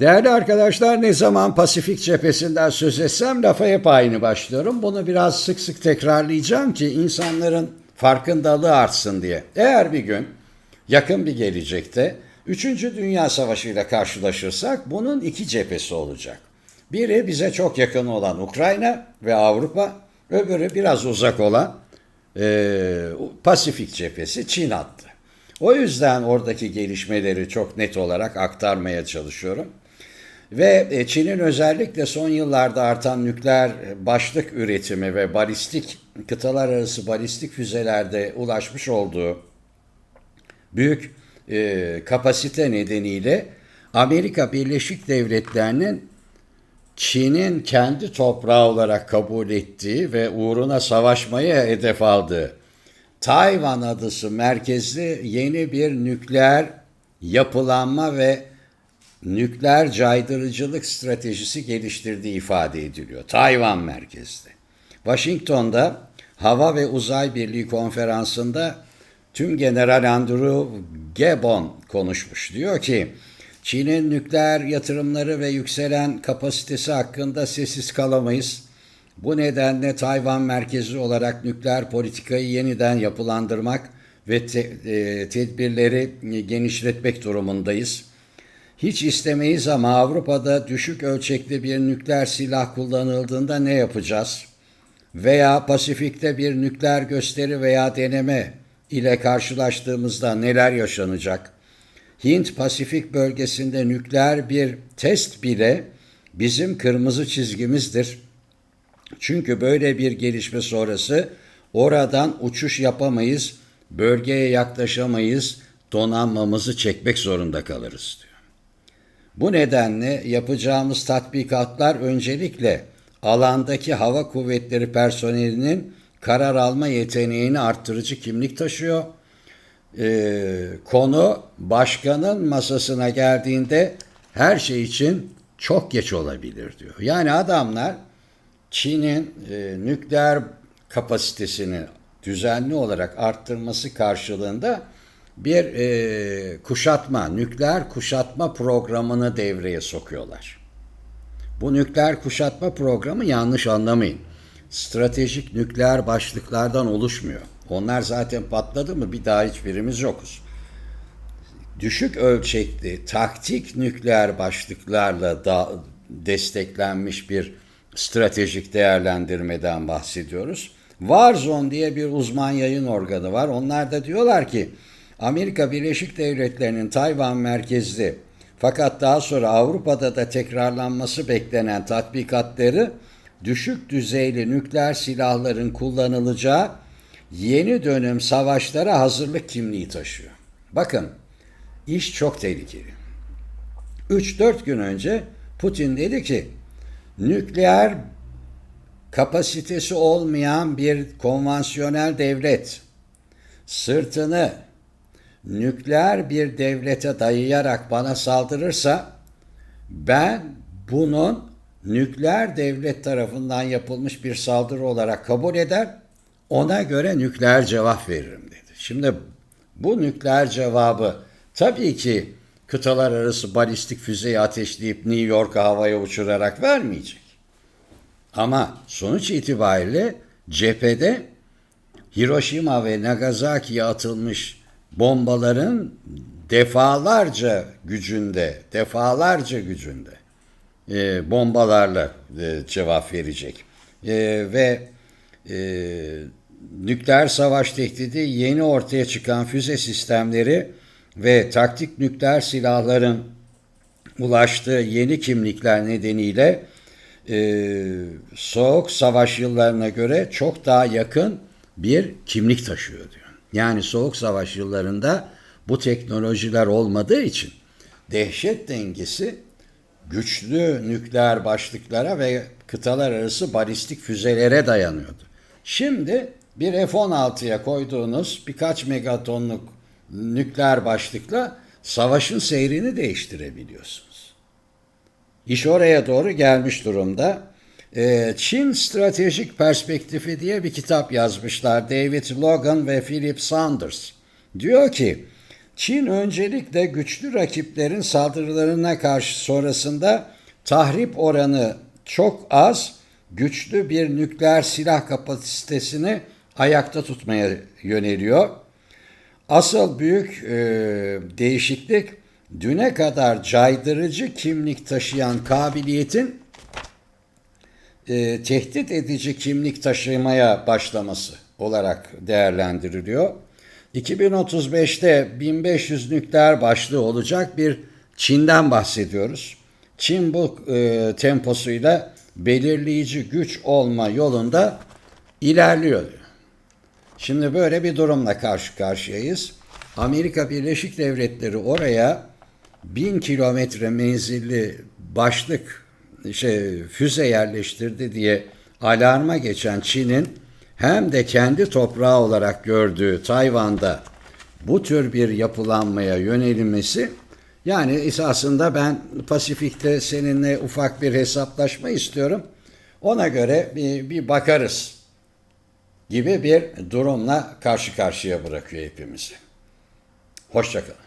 Değerli arkadaşlar ne zaman Pasifik cephesinden söz etsem lafa hep aynı başlıyorum. Bunu biraz sık sık tekrarlayacağım ki insanların farkındalığı artsın diye. Eğer bir gün yakın bir gelecekte 3. Dünya Savaşı ile karşılaşırsak bunun iki cephesi olacak. Biri bize çok yakın olan Ukrayna ve Avrupa, öbürü biraz uzak olan e, Pasifik cephesi Çin hattı. O yüzden oradaki gelişmeleri çok net olarak aktarmaya çalışıyorum. Ve e, Çin'in özellikle son yıllarda artan nükleer başlık üretimi ve balistik kıtalar arası balistik füzelerde ulaşmış olduğu büyük e, kapasite nedeniyle Amerika Birleşik Devletleri'nin Çin'in kendi toprağı olarak kabul ettiği ve uğruna savaşmaya hedef aldığı Tayvan adısı merkezli yeni bir nükleer yapılanma ve nükleer caydırıcılık stratejisi geliştirdiği ifade ediliyor. Tayvan merkezli. Washington'da Hava ve Uzay Birliği konferansında tüm General Andrew Gebon konuşmuş. Diyor ki Çin'in nükleer yatırımları ve yükselen kapasitesi hakkında sessiz kalamayız. Bu nedenle Tayvan merkezi olarak nükleer politikayı yeniden yapılandırmak ve te, e, tedbirleri genişletmek durumundayız. Hiç istemeyiz ama Avrupa'da düşük ölçekli bir nükleer silah kullanıldığında ne yapacağız? Veya Pasifik'te bir nükleer gösteri veya deneme ile karşılaştığımızda neler yaşanacak? Hint-Pasifik bölgesinde nükleer bir test bile bizim kırmızı çizgimizdir. Çünkü böyle bir gelişme sonrası oradan uçuş yapamayız, bölgeye yaklaşamayız, donanmamızı çekmek zorunda kalırız diyor. Bu nedenle yapacağımız tatbikatlar öncelikle alandaki hava kuvvetleri personelinin karar alma yeteneğini arttırıcı kimlik taşıyor. Ee, konu başkanın masasına geldiğinde her şey için çok geç olabilir diyor. Yani adamlar Çin'in e, nükleer kapasitesini düzenli olarak arttırması karşılığında bir e, kuşatma, nükleer kuşatma programını devreye sokuyorlar. Bu nükleer kuşatma programı yanlış anlamayın. Stratejik nükleer başlıklardan oluşmuyor. Onlar zaten patladı mı bir daha hiçbirimiz yokuz. Düşük ölçekli taktik nükleer başlıklarla da desteklenmiş bir stratejik değerlendirmeden bahsediyoruz. Warzone diye bir uzman yayın organı var. Onlar da diyorlar ki Amerika Birleşik Devletleri'nin Tayvan merkezli fakat daha sonra Avrupa'da da tekrarlanması beklenen tatbikatları düşük düzeyli nükleer silahların kullanılacağı yeni dönem savaşlara hazırlık kimliği taşıyor. Bakın iş çok tehlikeli. 3-4 gün önce Putin dedi ki nükleer kapasitesi olmayan bir konvansiyonel devlet sırtını nükleer bir devlete dayayarak bana saldırırsa ben bunun nükleer devlet tarafından yapılmış bir saldırı olarak kabul eder, ona göre nükleer cevap veririm dedi. Şimdi bu nükleer cevabı tabii ki kıtalar arası balistik füzeyi ateşleyip New York'a havaya uçurarak vermeyecek. Ama sonuç itibariyle cephede Hiroşima ve Nagasaki'ye atılmış bombaların defalarca gücünde, defalarca gücünde e, bombalarla e, cevap verecek. E, ve e, nükleer savaş tehdidi yeni ortaya çıkan füze sistemleri ve taktik nükleer silahların ulaştığı yeni kimlikler nedeniyle e, soğuk savaş yıllarına göre çok daha yakın bir kimlik taşıyor diyor. Yani soğuk savaş yıllarında bu teknolojiler olmadığı için dehşet dengesi güçlü nükleer başlıklara ve kıtalar arası balistik füzelere dayanıyordu. Şimdi bir F-16'ya koyduğunuz birkaç megatonluk nükleer başlıkla savaşın seyrini değiştirebiliyorsunuz. İş oraya doğru gelmiş durumda. Ee, Çin Stratejik Perspektifi diye bir kitap yazmışlar David Logan ve Philip Saunders. Diyor ki Çin öncelikle güçlü rakiplerin saldırılarına karşı sonrasında tahrip oranı çok az, güçlü bir nükleer silah kapasitesini ayakta tutmaya yöneliyor. Asıl büyük e, değişiklik düne kadar caydırıcı kimlik taşıyan kabiliyetin e, tehdit edici kimlik taşımaya başlaması olarak değerlendiriliyor. 2035'te 1500 nükleer başlığı olacak bir Çin'den bahsediyoruz. Çin bu e, temposuyla belirleyici güç olma yolunda ilerliyor. Şimdi böyle bir durumla karşı karşıyayız. Amerika Birleşik Devletleri oraya bin kilometre menzilli başlık şey, füze yerleştirdi diye alarma geçen Çin'in hem de kendi toprağı olarak gördüğü Tayvan'da bu tür bir yapılanmaya yönelmesi yani esasında ben Pasifik'te seninle ufak bir hesaplaşma istiyorum. Ona göre bir, bir bakarız gibi bir durumla karşı karşıya bırakıyor hepimizi. Hoşçakalın.